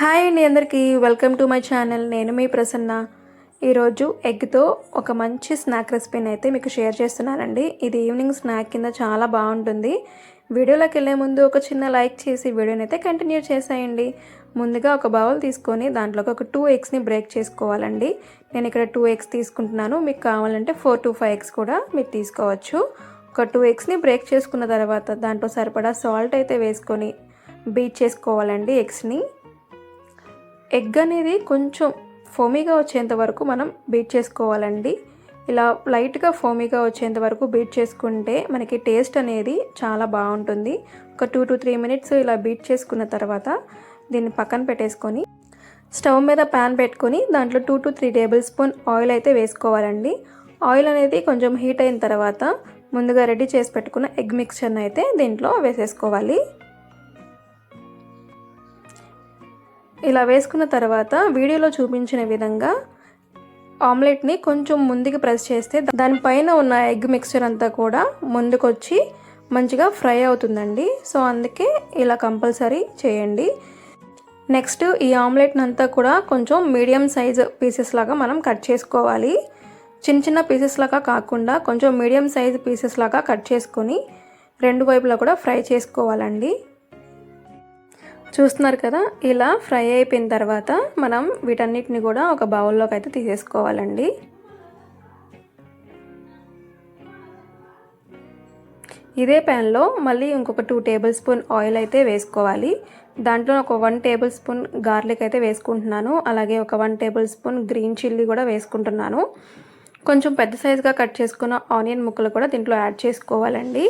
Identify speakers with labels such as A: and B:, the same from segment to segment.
A: Hi అండి అందరికీ. Welcome to my channel. నేను మీ ప్రసన్న. ఈరోజు ఎగ్తో ఒక మంచి స్నాక్ రెసిపీని అయితే మీకు షేర్ చేస్తున్నానండి. ఇది ఈవినింగ్ స్నాక్ కింద చాలా బాగుంటుంది. వీడియోలోకి వెళ్ళే ముందు ఒక చిన్న లైక్ చేసి వీడియోని అయితే కంటిన్యూ చేసేయండి. ముందుగా ఒక బౌల్ తీసుకొని దాంట్లోకి ఒక టూ ఎగ్స్ని బ్రేక్ చేసుకోవాలండి. నేను ఇక్కడ టూ ఎగ్స్ తీసుకుంటున్నాను. మీకు కావాలంటే ఫోర్ టు ఫైవ్ ఎగ్స్ కూడా మీరు తీసుకోవచ్చు. ఒక టూ ఎగ్స్ని బ్రేక్ చేసుకున్న తర్వాత దాంట్లో సరిపడా సాల్ట్ అయితే వేసుకొని బీట్ చేసుకోవాలండి ఎగ్స్ని. ఎగ్ అనేది కొంచెం ఫోమీగా వచ్చేంత వరకు మనం బీట్ చేసుకోవాలండి. ఇలా లైట్గా ఫోమీగా వచ్చేంత వరకు బీట్ చేసుకుంటే మనకి టేస్ట్ అనేది చాలా బాగుంటుంది. ఒక టూ టు త్రీ మినిట్స్ ఇలా బీట్ చేసుకున్న తర్వాత దీన్ని పక్కన పెట్టేసుకొని స్టవ్ మీద ప్యాన్ పెట్టుకొని దాంట్లో two to three tablespoon oil అయితే వేసుకోవాలండి. ఆయిల్ అనేది కొంచెం హీట్ అయిన తర్వాత ముందుగా రెడీ చేసి పెట్టుకున్న ఎగ్ మిక్స్చర్ని అయితే దీంట్లో వేసేసుకోవాలి. ఇలా వేసుకున్న తర్వాత వీడియోలో చూపించిన విధంగా ఆమ్లెట్ని కొంచెం ముందుకు ప్రెస్ చేస్తే దానిపైన ఉన్న ఎగ్ మిక్చర్ అంతా కూడా ముందుకొచ్చి మంచిగా ఫ్రై అవుతుందండి. సో అందుకే ఇలా కంపల్సరీ చేయండి. నెక్స్ట్ ఈ ఆమ్లెట్ని అంతా కూడా కొంచెం మీడియం సైజ్ పీసెస్ లాగా మనం కట్ చేసుకోవాలి. చిన్న చిన్న పీసెస్ లాగా కాకుండా కొంచెం మీడియం సైజ్ పీసెస్ లాగా కట్ చేసుకొని రెండు వైపులా కూడా ఫ్రై చేసుకోవాలండి. చూస్తున్నారు కదా ఇలా ఫ్రై అయిపోయిన తర్వాత మనం వీటన్నిటిని కూడా ఒక బౌల్లోకి అయితే తీసేసుకోవాలండి. ఇదే ప్యాన్లో మళ్ళీ ఇంకొక టూ టేబుల్ స్పూన్ ఆయిల్ అయితే వేసుకోవాలి. దాంట్లో ఒక వన్ టేబుల్ స్పూన్ గార్లిక్ అయితే వేసుకుంటున్నాను. అలాగే ఒక one tablespoon green chilli కూడా వేసుకుంటున్నాను. కొంచెం పెద్ద సైజుగా కట్ చేసుకున్న ఆనియన్ ముక్కలు కూడా దీంట్లో యాడ్ చేసుకోవాలండి.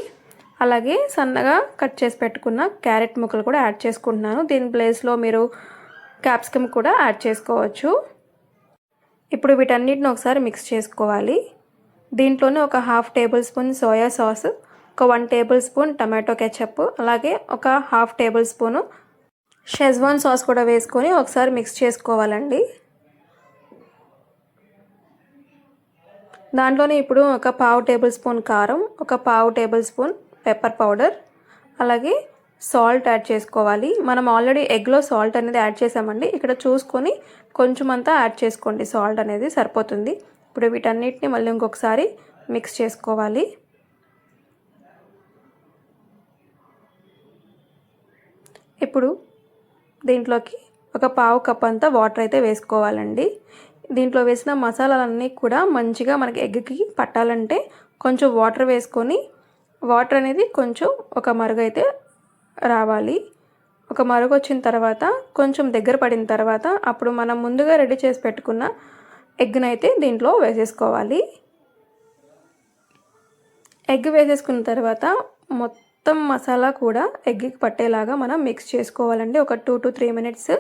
A: అలాగే సన్నగా కట్ చేసి పెట్టుకున్న క్యారెట్ ముక్కలు కూడా యాడ్ చేసుకుంటున్నాను. దీని ప్లేస్లో మీరు క్యాప్సికమ్ కూడా యాడ్ చేసుకోవచ్చు. ఇప్పుడు వీటన్నిటిని ఒకసారి మిక్స్ చేసుకోవాలి. దీంట్లోనే ఒక half tablespoon soya sauce ఒక one tablespoon tomato ketchup అలాగే ఒక half tablespoon Schezwan sauce కూడా వేసుకొని ఒకసారి మిక్స్ చేసుకోవాలండి. దాంట్లోనే ఇప్పుడు ఒక పావు టేబుల్ స్పూన్ కారం ఒక పావు టేబుల్ స్పూన్ పెప్పర్ పౌడర్ అలాగే సాల్ట్ యాడ్ చేసుకోవాలి. మనం ఆల్రెడీ ఎగ్లో సాల్ట్ అనేది యాడ్ చేసామండి. ఇక్కడ చూసుకొని కొంచెం అంతా యాడ్ చేసుకోండి. సాల్ట్ అనేది సరిపోతుంది. ఇప్పుడు వీటన్నిటిని మళ్ళీ ఇంకొకసారి మిక్స్ చేసుకోవాలి. ఇప్పుడు దీంట్లోకి ఒక పావు కప్ అంతా వాటర్ అయితే వేసుకోవాలండి. దీంట్లో వేసిన మసాలాలన్నీ కూడా మంచిగా మనకి ఎగ్కి పట్టాలంటే కొంచెం వాటర్ వేసుకొని వాటర్ అనేది కొంచెం ఒక మరుగు అయితే రావాలి. ఒక మరుగు వచ్చిన తర్వాత కొంచెం దగ్గర పడిన తర్వాత అప్పుడు మనం ముందుగా రెడీ చేసి పెట్టుకున్న ఎగ్ను అయితే దీంట్లో వేసేసుకోవాలి. ఎగ్ వేసేసుకున్న తర్వాత మొత్తం మసాలా కూడా ఎగ్కి పట్టేలాగా మనం మిక్స్ చేసుకోవాలండి. ఒక టూ టు త్రీ మినిట్స్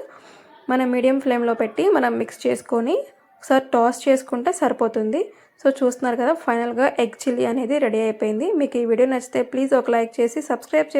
A: మనం మీడియం ఫ్లేమ్లో పెట్టి మనం మిక్స్ చేసుకొని ఒకసారి టాస్ చేసుకుంటే సరిపోతుంది. సో చూస్తున్నారు కదా ఫైనల్గా ఎగ్ చిల్లీ అనేది రెడీ అయిపోయింది. మీకు ఈ వీడియో నచ్చితే ప్లీజ్ ఒక లైక్ చేసి సబ్స్క్రైబ్ చేసి